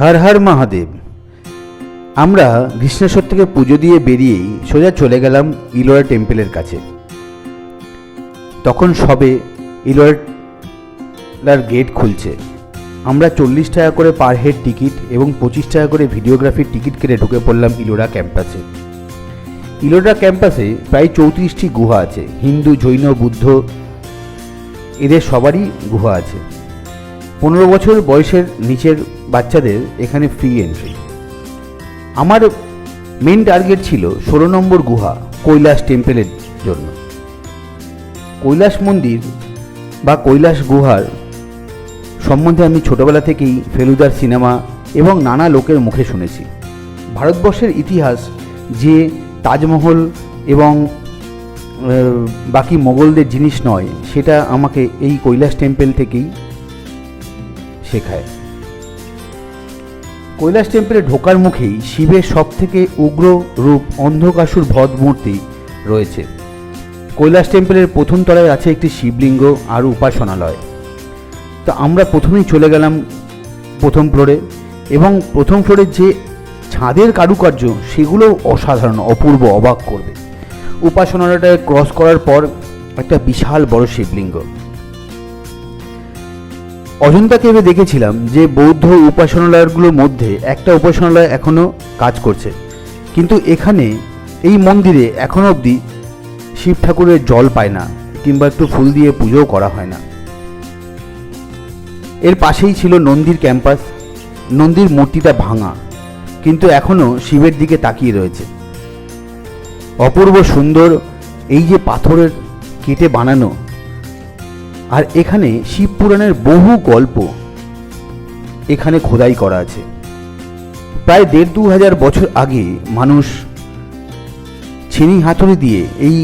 হর হর মহাদেব। আমরা কৃষ্ণেশ্বর থেকে পুজো দিয়ে বেরিয়েই সোজা চলে গেলাম ইলোরা টেম্পেলের কাছে। তখন সবে ইলোরার গেট খুলছে। আমরা চল্লিশ টাকা করে পার হেড টিকিট এবং পঁচিশ টাকা করে ভিডিওগ্রাফির টিকিট কেটে ঢুকে পড়লাম ইলোরা ক্যাম্পাসে। ইলোরা ক্যাম্পাসে প্রায় চৌত্রিশটি গুহা আছে। হিন্দু, জৈন, বুদ্ধ, এদের সবারই গুহা আছে। পনেরো বছর বয়সের নিচের বাচ্চাদের এখানে ফ্রি এন্ট্রি আমার মেন টার্গেট ছিল ষোলো নম্বর গুহা কৈলাস টেম্পেলের জন্য। কৈলাস মন্দির বা কৈলাস গুহার সম্বন্ধে আমি ছোটবেলা থেকেই ফেলুদার সিনেমা এবং নানা লোকের মুখে শুনেছি। ভারতবর্ষের ইতিহাস যে তাজমহল এবং বাকি মোগলদের জিনিস নয়, সেটা আমাকে এই কৈলাস টেম্পেল থেকেই শেখায়। কৈলাস টেম্পলে ঢোকার মুখেই শিবের সব থেকে উগ্র রূপ অন্ধকাসুর ভদ মূর্তি রয়েছে। কৈলাস টেম্পলের প্রথম তলায় আছে একটি শিবলিঙ্গ আর উপাসনালয়। তো আমরা প্রথমেই চলে গেলাম প্রথম ফ্লোরে এবং প্রথম ফ্লোরের যে ছাদের কারুকার্য সেগুলো অসাধারণ, অপূর্ব, অবাক করবে। উপাসনালয়টায় ক্রস করার পর একটা বিশাল বড় শিবলিঙ্গ। অজন্তা কেবে দেখেছিলাম যে বৌদ্ধ উপাসনালয়গুলোর মধ্যে একটা উপাসনালয় এখনও কাজ করছে। কিন্তু এখানে এই মন্দিরে এখনও অবধি শিব ঠাকুরের জল পায় না, কিংবা একটু ফুল দিয়ে পুজোও করা হয় না। এর পাশেই ছিল নন্দীর ক্যাম্পাস। নন্দীর মূর্তিটা ভাঙা, কিন্তু এখনও শিবের দিকে তাকিয়ে রয়েছে। অপূর্ব সুন্দর এই যে পাথরের কেটে বানানো আর এখানে শিব পুরাণের বহু গল্প এখানে খোদাই করা আছে। প্রায় দেড় দু হাজার বছর আগে মানুষ ছিনি হাতুড়ি দিয়ে এই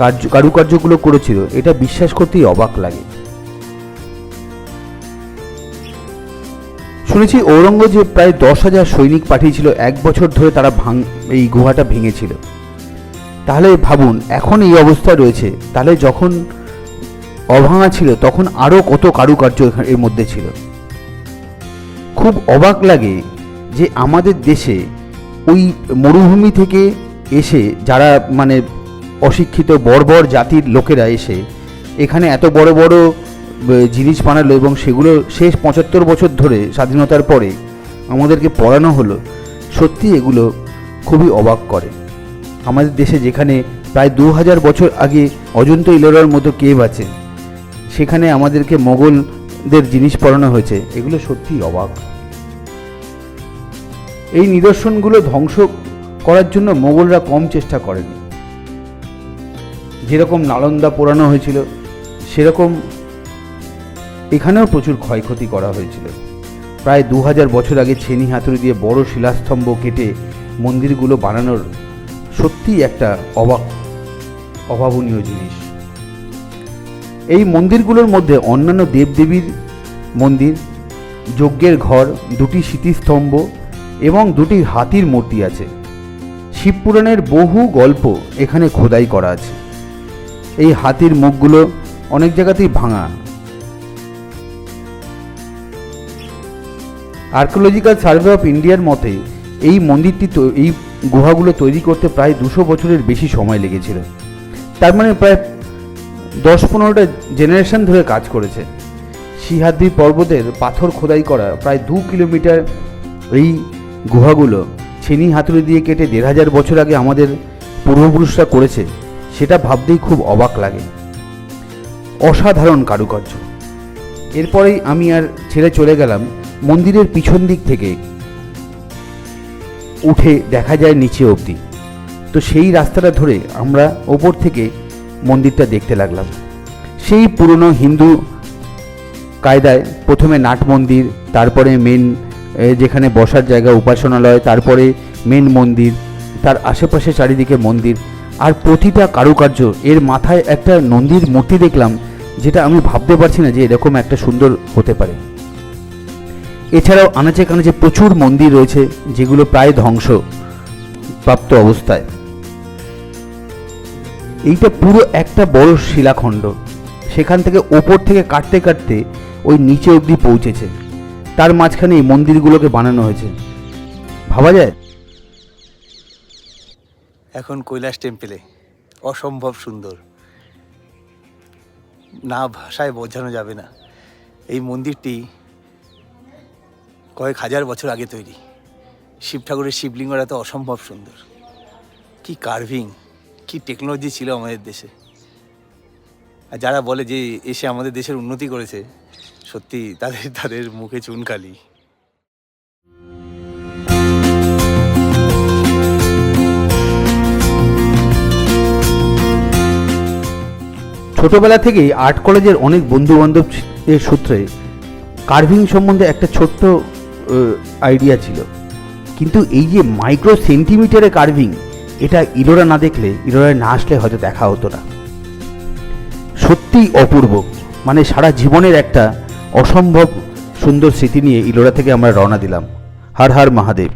কার্য, কারুকার্যগুলো করেছিল, এটা বিশ্বাস করতেই অবাক লাগে। শুনেছি ঔরঙ্গজেব প্রায় দশ হাজার সৈনিক পাঠিয়েছিল, এক বছর ধরে তারা ভাঙ, এই গুহাটা ভেঙেছিল। তাহলে ভাবুন, এখন এই অবস্থায় রয়েছে, তাহলে যখন অভাঙা ছিল, তখন আরও কত কারুকার্য এর মধ্যে ছিল। খুব অবাক লাগে যে আমাদের দেশে ওই মরুভূমি থেকে এসে যারা মানে অশিক্ষিত বর্বর জাতির লোকেরা এসে এখানে এত বড় বড় জিনিস বানালো এবং সেগুলো শেষ পঁচাত্তর বছর ধরে স্বাধীনতার পরে আমাদেরকে পড়ানো হলো সত্যি এগুলো খুবই অবাক করে। আমাদের দেশে যেখানে প্রায় দু হাজার বছর আগে অজন্ত ইলোরার মতো কেভ আছে সেখানে আমাদেরকে মোগলদের জিনিস পড়ানো হয়েছে। এগুলো সত্যিই অবাক। এই নিদর্শনগুলো ধ্বংস করার জন্য মোগলরা কম চেষ্টা করেনি। যেরকম নালন্দা পোড়ানো হয়েছিল, সেরকম এখানেও প্রচুর ক্ষয়ক্ষতি করা হয়েছিল। প্রায় দু হাজার বছর আগে ছেনি হাতুড়ি দিয়ে বড় শিলাস্তম্ভ কেটে মন্দিরগুলো বানানোর সত্যিই একটা অবাক, অভাবনীয় জিনিস। এই মন্দিরগুলোর মধ্যে অন্যান্য দেবদেবীর মন্দির, যজ্ঞের ঘর, দুটি স্মৃতিস্তম্ভ এবং দুটি হাতির মূর্তি আছে। শিবপুরাণের বহু গল্প এখানে খোদাই করা আছে। এই হাতির মুখগুলো অনেক জায়গাতেই ভাঙা। আর্কোলজিক্যাল সার্ভে অফ ইন্ডিয়ার মতে, এই মন্দিরটি এই গুহাগুলো তৈরি করতে প্রায় দুশো বছরের বেশি সময় লেগেছিল। তার মানে প্রায় দশ পনেরোটা জেনারেশন ধরে কাজ করেছে। সিহাদ্রি পর্বতের পাথর খোদাই করা প্রায় দু কিলোমিটার এই গুহাগুলো ছেনি হাতুড়ি দিয়ে কেটে দেড় হাজার বছর আগে আমাদের পূর্বপুরুষরা করেছে, সেটা ভাবতেই খুব অবাক লাগে। অসাধারণ কারুকার্য। এরপরেই আমি আর ছেড়ে চলে গেলাম মন্দিরের পিছন দিক থেকে। উঠে দেখা যায় নিচে অবধি। তো সেই রাস্তাটা ধরে আমরা ওপর থেকে মন্দিরটা দেখতে লাগলাম। সেই পুরনো হিন্দু কায়দায় প্রথমে নাট মন্দির, তারপরে মেন যেখানে বসার জায়গা, উপাসনালয়, তারপরে মেন মন্দির, তার আশেপাশে চারিদিকে মন্দির। আর প্রতিটা কারুকার্য, এর মাথায় একটা নন্দীর মূর্তি দেখলাম, যেটা আমি ভাবতে পারছি না যে এরকম একটা সুন্দর হতে পারে। এছাড়াও আনাচে কানাচে প্রচুর মন্দির রয়েছে, যেগুলো প্রায় ধ্বংস প্রাপ্ত অবস্থায়। এইটা পুরো একটা বড় শিলাখণ্ড। সেখান থেকে ওপর থেকে কাটতে কাটতে ওই নিচে অবধি পৌঁছেছে। তার মাঝখানে এই মন্দিরগুলোকে বানানো হয়েছে। ভাবা যায়? এখন কৈলাস টেম্পেলে অসম্ভব সুন্দর। না ভাষায় বোঝানো যাবে না। এই মন্দিরটি কয়েক হাজার বছর আগে তৈরি। শিব ঠাকুরের শিবলিঙ্গটা তো অসম্ভব সুন্দর। কি কার্ভিং কি টেকনোলজি ছিল আমাদের দেশে? আর যারা বলে যে এসে আমাদের দেশের উন্নতি করেছে, সত্যি তাদের তাদের মুখে চুনকালি ছোটবেলা থেকেই আর্ট কলেজের অনেক বন্ধু বান্ধব এর সূত্রে কার্ভিং সম্বন্ধে একটা ছোট্ট আইডিয়া ছিল। কিন্তু এই যে মাইক্রো সেন্টিমিটারে কার্ভিং এটা ইলোরা না দেখলে, ইলোরা না আসলে হয়তো দেখা হতো না। সত্যিই অপূর্ব। মানে সারা জীবনের একটা অসম্ভব সুন্দর স্মৃতি নিয়ে ইলোরা থেকে আমরা রওনা দিলাম। হর হর মহাদেব।